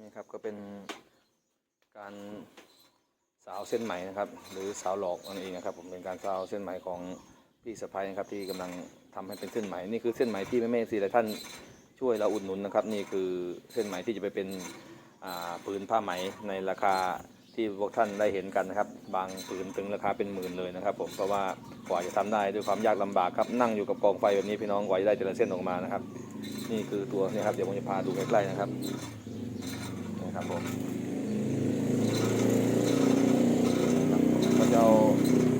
นี่ครับก็เป็นการสาวเส้นไหมนะครับ หรือสาวหลอกนั่นเองนะครับ ผมเป็นการสาวเส้นไหมของพี่สะพ้ายนะครับที่กำลังทำให้เป็นเส้นไหมนี่คือเส้นไหมที่แม่แม่ๆสี่หลายท่านช่วยเราอุดหนุนนะครับ นี่คือเส้นไหมที่จะไปเป็นผืนผ้าไหมในราคาที่พวกท่านได้เห็นกันนะครับ บางผืนถึงราคาเป็นหมื่นเลยนะครับ ผมเพราะว่ากว่าจะทำได้ด้วยความยากลำบากครับนั่งอยู่กับกองไฟแบบนี้พี่น้องกว่าจะได้แต่ละเส้นออกมานะครับ นี่คือตัวนี่ครับเดี๋ยวผมจะพาดูใกล้ๆนะครับ ผมก็จะเอา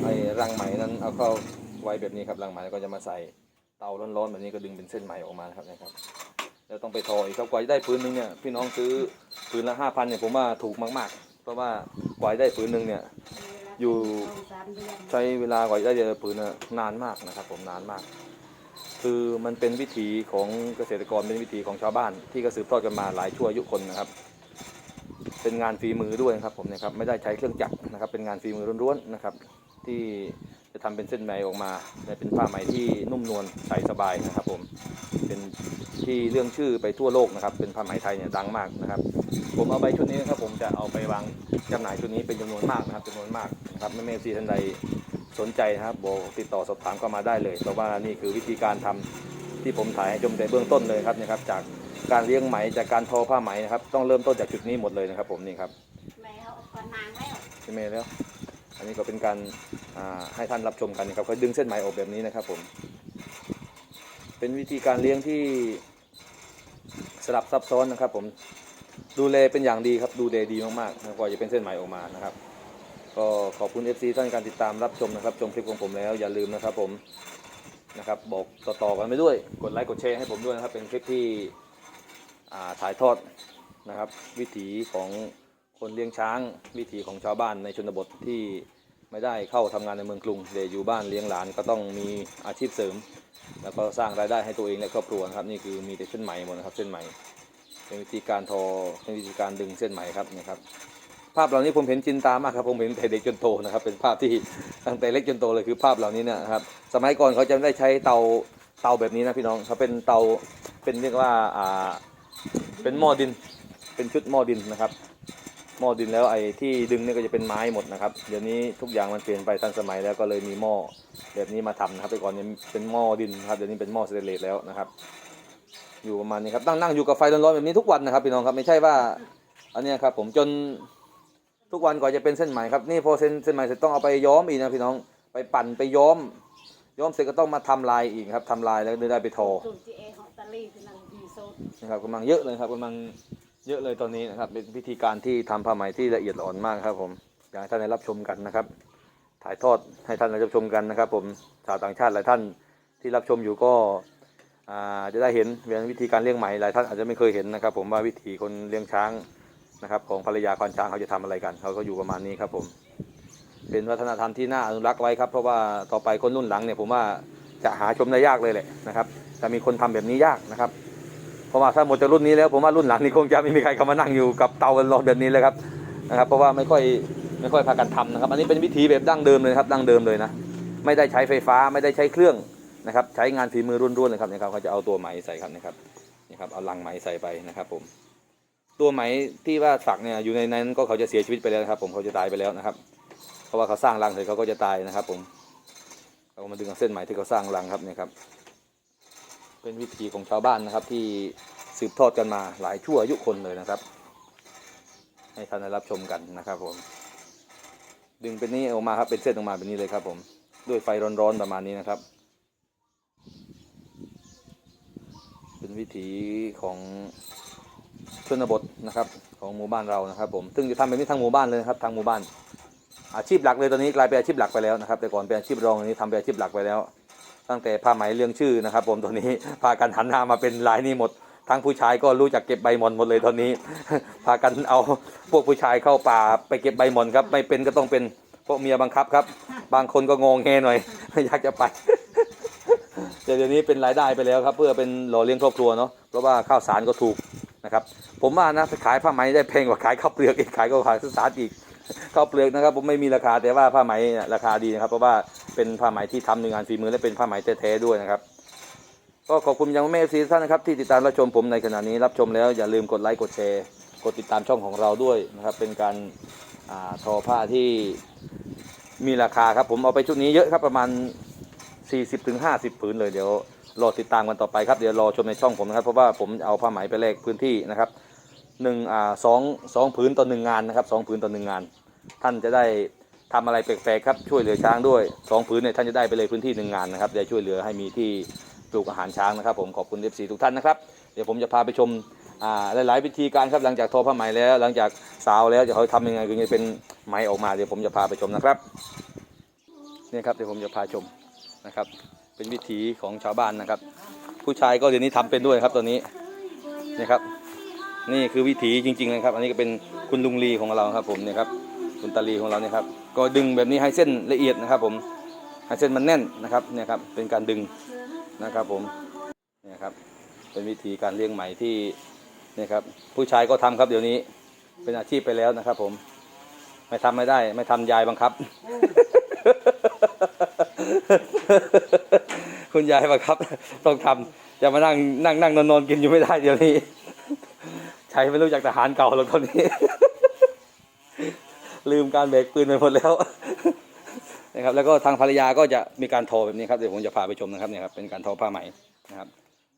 ไอ้รังไหมนั้นเอาเข้าไว้แบบนี้ครับรังไหมก็จะมาใส่เตาร้อนๆแบบนี้ก็ดึงเป็นเส้นไหมออกมานะครับนะครับแล้วต้องไปทออีกครับกว่าจะได้พื้นนึงเนี่ยพี่น้องซื้อพื้นละห้าพันเนี่ยผมว่าถูกมากๆ เพราะว่ากว่าจะได้พื้นนึงเนี่ยอยู่ใช้เวลากว่าจะได้เจอผืนน่ะนานมากนะครับ ผมนานมาก คือมันเป็นวิถีของเกษตรกรเป็นวิถีของชาวบ้าน ที่ก็สืบทอดกันมาหลายชั่วอายุคนนะครับ เป็นงานฝีมือด้วยนะครับผมนะครับไม่ได้ใช้เครื่องจักรนะครับ เป็นงานฝีมือล้วนๆนะครับ ที่จะทำเป็นเส้นไหมออกมาเป็นผ้าไหมที่นุ่มนวลใส่สบายนะครับ ผมเป็นที่เรื่องชื่อไปทั่วโลกนะครับ เป็นผ้าไหมไทยเนี่ยดังมากนะครับ ผมเอาใบชุดนี้นะครับ ผมจะเอาไปวางจำหน่ายชุดนี้เป็นจำนวนมากนะครับจำนวนมากนะครับไม่ไม่ซีท่านใดสนใจนะครับบอกติดต่อสอบถามเข้ามาได้เลย เพราะว่านี่คือวิธีการทำที่ผมถ่ายให้ชมแต่เบื้องต้นเลยครับนะครับจาก การเลี้ยงไหมจากการทอผ้าไหมนะครับ ต้องเริ่มต้นจากจุดนี้หมดเลยนะครับ ผมนี่ครับแม่เขาก็นางแล้วใช่ไหมแล้ว อันนี้ก็เป็นการอ่าให้ท่านรับชมกันนะครับก็ดึงเส้นไหมออกแบบนี้นะครับ ผม เป็นวิธีการเลี้ยงที่สลับซับซ้อนนะครับ ผมดูแลเป็นอย่างดีครับดูแลดีมากๆนะกว่าจะเป็นเส้นไหมออกมานะครับ ก็ขอบคุณ FC ท่านการติดตามรับชมนะครับ ชมคลิปของผมแล้วอย่าลืมนะครับ ผมนะครับ บอกต่อๆกันไปด้วย กดไลค์กดแชร์ให้ผมด้วยนะครับ เป็นคลิปที่อ่า ถ่ายทอดนะครับ วิถีของคนเลี้ยงช้าง วิถีของชาวบ้านในชนบทที่ไม่ได้เข้าทำงานในเมืองกรุงเดี๋ยวอยู่บ้านเลี้ยงหลานก็ต้องมีอาชีพเสริม แล้วก็สร้างรายได้ให้ตัวเองและครอบครัวครับนี่คือมีแต่เส้นไหมหมดนะครับ เส้นไหมเป็นวิธีการทอเป็นวิธีการดึงเส้นไหมครับนี่ครับ ภาพเหล่านี้ผมเห็นจินตามากครับผมเห็นแต่เด็กจนโตนะครับ เป็นภาพที่ตั้งแต่เล็กจนโตเลยคือภาพเหล่านี้เนยนะครับ สมัยก่อนเขาจะไม่ได้ใช้เตาเตาแบบนี้นะพี่น้องเขาเป็นเตาเป็นเรียกว่าอ่า เป็นหม้อดิน เป็นชุดหม้อดินนะครับหม้อดินแล้วไอ้ที่ดึงเนี่ยก็จะเป็นไม้หมดนะครับ เดี๋ยวนี้ทุกอย่างมันเปลี่ยนไปทันสมัยแล้วก็เลยมีหม้อแบบนี้มาทำนะครับแต่ก่อนเนี่ยเป็นหม้อดินครับเดี๋ยวนี้เป็นหม้อสเตนเลสแล้วนะครับ อยู่ประมาณนี้ครับนั่งนั่งอยู่กับไฟร้อนๆแบบนี้ทุกวันนะครับพี่น้องครับไม่ใช่ว่า อันนี้ครับผมจนทุกวันก่อนจะเป็นเส้นไหมครับนี่พอเส้นเส้นไหมเสร็จต้องเอาไปย้อมอีกนะพี่น้องไปปั่นไปย้อม ย้อมเสร็จก็ต้องมาทำลายอีกครับทำลายแล้วได้ไปทอ นะครับกำลังเยอะเลยครับกำลังเยอะเลยตอนนี้นะครับ เป็นวิธีการที่ทำผ้าไหมที่ละเอียดอ่อนมากครับ ผมอยากให้ท่านได้รับชมกันนะครับ ถ่ายทอดให้ท่านได้รับชมกันนะครับ ผมชาวต่างชาติหลายท่านที่รับชมอยู่ก็จะได้เห็นวิธีการเลี้ยงไหมหลายท่านอาจจะไม่เคยเห็นนะครับ ผมว่าวิธีคนเลี้ยงช้างนะครับ ของภรรยาควานช้างเขาจะทำอะไรกันเขาก็อยู่ประมาณนี้ครับ ผม เป็นวัฒนธรรมที่น่าอนุรักษ์ไว้ครับเพราะว่าต่อไปคนรุ่นหลังเนี่ยผมว่าจะหาชมได้ยากเลยแหละนะครับจะมีคนทำแบบนี้ยากนะครับ เพราะว่าถ้าหมดจากรุ่นนี้แล้วผมว่ารุ่นหลังนี่คงจะไม่มีใครเข้ามานั่งอยู่กับเตากันรอแบบนี้เลยครับนะครับ เพราะว่าไม่ค่อยไม่ค่อยพากันทำนะครับ อันนี้เป็นวิธีแบบดั้งเดิมเลยครับดั้งเดิมเลยนะไม่ได้ใช้ไฟฟ้าไม่ได้ใช้เครื่องนะครับ ใช้งานฝีมือรุ่นๆเลยครับนะครับเขาจะเอาตัวไหมใส่ครับนะครับนี่ครับเอาลังไหมใส่ไปนะครับ ผม ตัวไหมที่ว่าฝักเนี่ยอยู่ในนั้นก็เขาจะเสียชีวิตไปแล้วนะครับ ผมเขาจะตายไปแล้วนะครับ เพราะว่าเขาสร้างรังเสร็จเขาก็จะตายนะครับ ผมเขามาดึงเอาเส้นไหมที่เขาสร้างรังครับเนี่ยครับ เป็นวิธีของชาวบ้านนะครับ ที่สืบทอดกันมาหลายชั่วอายุคนเลยนะครับ ให้ท่านได้รับชมกันนะครับผม ดึงเป็นนี้ออกมาครับเป็นเส้นออกมาแบบนี้เลยครับ ผมด้วยไฟร้อนๆประมาณนี้นะครับ เป็นวิถีของชนบทนะครับ ของหมู่บ้านเรานะครับ ผมซึ่งจะทำแบบนี้ทั้งหมู่บ้านเลยนะครับทางหมู่บ้าน อาชีพหลักเลยตอนนี้กลายเป็นอาชีพหลักไปแล้วนะครับ แต่ก่อนเป็นอาชีพรองอันนี้ทำเป็นอาชีพหลักไปแล้ว ตั้งแต่ผ้าไหมเรื่องชื่อนะครับ ผมตอนนี้พากันหันหน้ามาเป็นลายนี้หมด ทั้งผู้ชายก็รู้จักเก็บใบมอนหมดเลยตอนนี้ พากันเอาพวกผู้ชายเข้าป่าไปเก็บใบมอนครับ ไม่เป็นก็ต้องเป็นพราะเมียบังคับครับ บางคนก็งงเงหน่อยไม่อยากจะไปแต่เดี๋ยวนี้เป็นรายได้ไปแล้วครับ เพื่อเป็นหล่อเลี้ยงครอบครัวเนาะเพราะว่าข้าวสารก็ถูกนะครับ ผมว่านะขายผ้าไหมได้แพงกว่าขายข้าวเปลือกอีกขายก็ขายข้าวสารอีกข้าวเปลือกนะครับ ผมไม่มีราคาแต่ว่าผ้าไหมเนี่ยราคาดีนะครับ เพราะว่า เป็นผ้าไหมที่ทำในงานฝีมือและเป็นผ้าไหมแท้ๆด้วยนะครับ ก็ขอบคุณยังแม่ซีท่านนะครับที่ติดตามรับชมผมในขณะนี้รับชมแล้วอย่าลืมกดไลค์กดแชร์กดติดตามช่องของเราด้วยนะครับ เป็นการทอผ้าที่มีราคาครับ ผมเอาไปชุดนี้เยอะครับประมาณ 40-50ถึง50ผืนเลยเดี๋ยวรอติดตามกันต่อไปครับเดี๋ยวรอชมในช่องผมนะครับ เพราะว่าผมเอาผ้าไหมไปแลกพื้นที่นะครับหนึ่งอ่าสองสองผืนต่อหนึ่งงานนะครับสองผืนต่อหนึ่งงาน ท่านจะได้ ทำอะไรแปลกๆครับช่วยเหลือช้างด้วยสองผืนเนี่ยท่านจะได้ไปเลยพื้นที่หนึ่งงานนะครับได้ช่วยเหลือให้มีที่ปลูกอาหารช้างนะครับ ผมขอบคุณเอฟซีทุกท่านนะครับเดี๋ยวผมจะพาไปชมอ่าหลายๆวิธีการครับหลังจากทอผ้าไหมแล้ว หลังจากสาวแล้วจะเขาทำยังไงถึงจะเป็นไหมออกมาเดี๋ยวผมจะพาไปชมนะครับนี่ครับเดี๋ยวผมจะพาชมนะครับ เป็นวิถีของชาวบ้านนะครับ ผู้ชายก็เดี๋ยวนี้ทำเป็นด้วยครับตัวนี้นี่ครับ นี่คือวิถีจริงๆเลยครับ อันนี้ก็เป็นคุณลุงลีของเราครับผมเนี่ยครับคุณตาลีของเราเนี่ยครับ ก็ดึงแบบนี้ให้เส้นละเอียดนะครับผมให้เส้นมันแน่นนะครับเนี่ยครับเป็นการดึงนะครับผมเนี่ยครับเป็นวิธีการเลี้ยงไหมที่เนี่ยครับผู้ชายก็ทำครับเดี๋ยวนี้เป็นอาชีพไปแล้วนะครับ ผม ไม่ทำไม่ได้ ไม่ทำยายบังคับ คุณยายบังคับ ต้องทำอย่ามานั่งนั่งนั่งนอนนอนกินอยู่ไม่ได้เดี๋ยวนี้ใช้ไม่รู้จักทหารเก่าหรอกตอนนี้ ลืมการเบรกปืนไปหมดแล้วนะครับแล้วก็ทางภรรยาก็จะมีการทอแบบนี้ครับเดี๋ยวผมจะพาไปชมนะครับเนี่ยครับเป็นการทอผ้าไหมนะครับ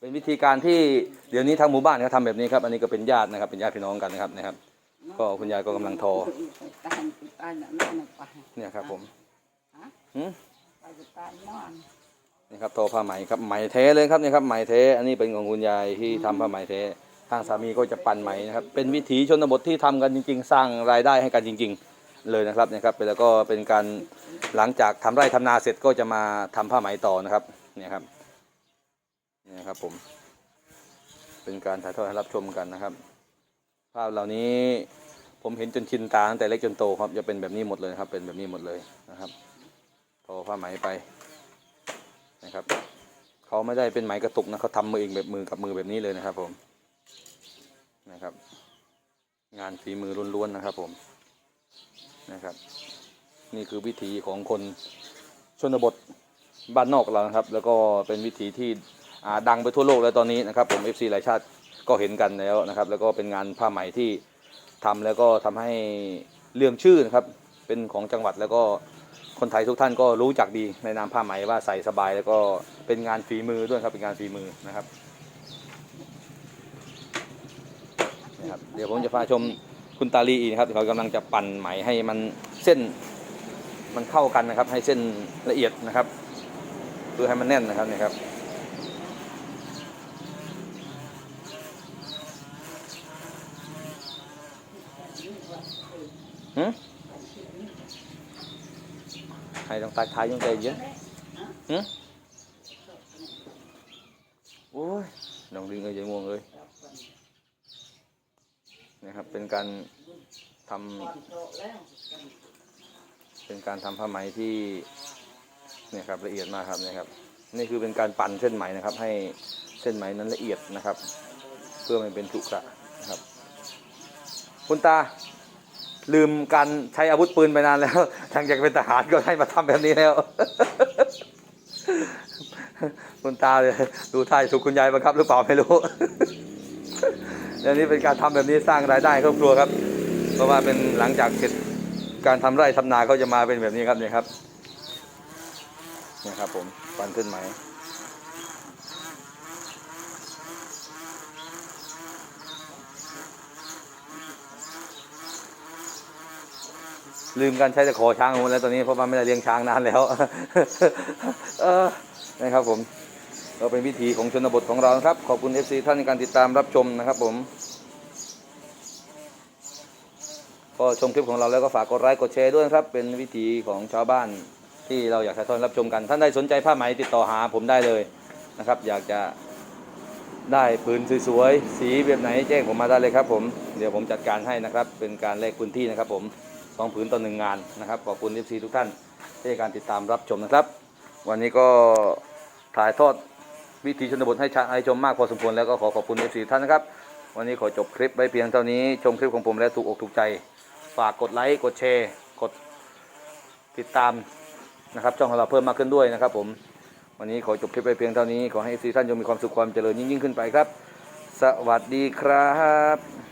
เป็นวิธีการที่เดี๋ยวนี้ทางหมู่บ้านเขาทำแบบนี้ครับอันนี้ก็เป็นญาตินะครับเป็นญาติพี่น้องกันนะครับนะครับ ก็คุณยายก็กำลังทอเนี่ยครับผมหืมไปตายนอนนี่ครับทอผ้าไหมครับไหมแท้เลยครับนี่ครับไหมแท้อันนี้เป็นของคุณยายที่ทำผ้าไหมแท้ทางสามีก็จะปั่นไหมนะครับเป็นวิถีชนบทที่ทำกันจริง ๆ สร้างรายได้ให้กันจริง ๆ เลยนะครับเนี่ยครับแล้วก็เป็นการหลังจากทำไร่ทำนาเสร็จก็จะมาทำผ้าไหมต่อนะครับเนี่ยครับเนี่ยครับผมเป็นการถ่ายทอดให้รับชมกันนะครับ ภาพเหล่านี้ผมเห็นจนชินตาตั้งแต่เล็กจนโตครับจะเป็นแบบนี้หมดเลยครับ เป็นแบบนี้หมดเลยนะครับทอผ้าไหมไปนะครับเขาไม่ได้เป็นไหมกระตุกนะเขาทำมือเองแบบมือกับมือแบบนี้เลยนะครับผมนะครับ งานฝีมือล้วนๆนะครับผม นะครับ นี่คือวิถีของคนชนบทบ้านนอกเรานะครับ แล้วก็เป็นวิถีที่ดังไปทั่วโลกแล้วตอนนี้นะครับ ผม FC หลายชาติก็เห็นกันแล้วนะครับ แล้วก็เป็นงานผ้าไหมที่ทำแล้วก็ทำให้เรื่องชื่อนะครับ เป็นของจังหวัดแล้วก็คนไทยทุกท่านก็รู้จักดีในนามผ้าไหมว่าใส่สบายแล้วก็เป็นงานฝีมือด้วยครับเป็นงานฝีมือนะครับนะครับเดี๋ยวผมจะพาชม คุณตาลีอีนะครับเขากำลังจะปั่นไหมให้มันเส้นมันเข้ากันนะครับ ให้เส้นละเอียดนะครับเพื่อให้มันแน่นนะครับนี่ครับหืม hay đang tay thái trong tay chứ hử ôi đồng đi người dậy muộn ơi น นะครับ เป็นการทำเป็นการทำผ้าไหมที่เนี่ยครับละเอียดมากครับนี่ยครับ นี่คือเป็นการปั่นเส้นไหมนะครับ ให้เส้นไหมนั้นละเอียดนะครับ เพื่อมันเป็นถุกะนะครับ คุณตาลืมการใช้อาวุธปืนไปนานแล้วทางจากเป็นทหารก็ให้มาทำแบบนี้แล้ว คุณตาเลยดูท่ายถูกคุณยายบังคับหรือเปล่าไม่รู้ เดี๋ยวนี้เป็นการทำแบบนี้สร้างรายได้ครอบครัวครับ เพราะว่าเป็นหลังจากเสร็จการทำไร่ทำนาเขาจะมาเป็นแบบนี้ครับเนี่ยครับเนี่ยครับผมปันขึ้นไหมลืมการใช้ตะขอช้างหมดแล้วตอนนี้เพราะว่าไม่ได้เลี้ยงช้างนานแล้ว เออนะครับผม ก็เป็นวิถีของชนบทของเรานะครับ ขอบคุณ FC ท่านในการติดตามรับชมนะครับผม ก็ชมคลิปของเราแล้วก็ฝากกดไลค์กดแชร์ด้วยนะครับ เป็นวิถีของชาวบ้านที่เราอยากถ่ายทอดรับชมกัน ท่านใดสนใจผ้าไหมติดต่อหาผมได้เลยนะครับ อยากจะได้ปืนสวยๆ สีแบบไหนแจ้งผมมาได้เลยครับ ผม เดี๋ยวผมจัดการให้นะครับ เป็นการแลกพื้นที่นะครับ ผมสองผืนต่อหนึ่งงานนะครับ ขอบคุณ FC ทุกท่านที่การติดตามรับชมนะครับ วันนี้ก็ถ่ายทอด วิถีชนบทให้ชาให้ชมมากพอสมควรแล้วก็ขอขอบคุณ FC ท่านนะครับ วันนี้ขอจบคลิปไว้เพียงเท่านี้ ชมคลิปของผมแล้วถูกอกถูกใจ ฝากกดไลค์กดแชร์กดติดตามนะครับช่องของเราเพิ่มมากขึ้นด้วยนะครับ ผมวันนี้ขอจบคลิปไปเพียงเท่านี้ขอให้ซีท่านจงมีความสุขความเจริญยิ่งยิ่งขึ้นไปครับ สวัสดีครับ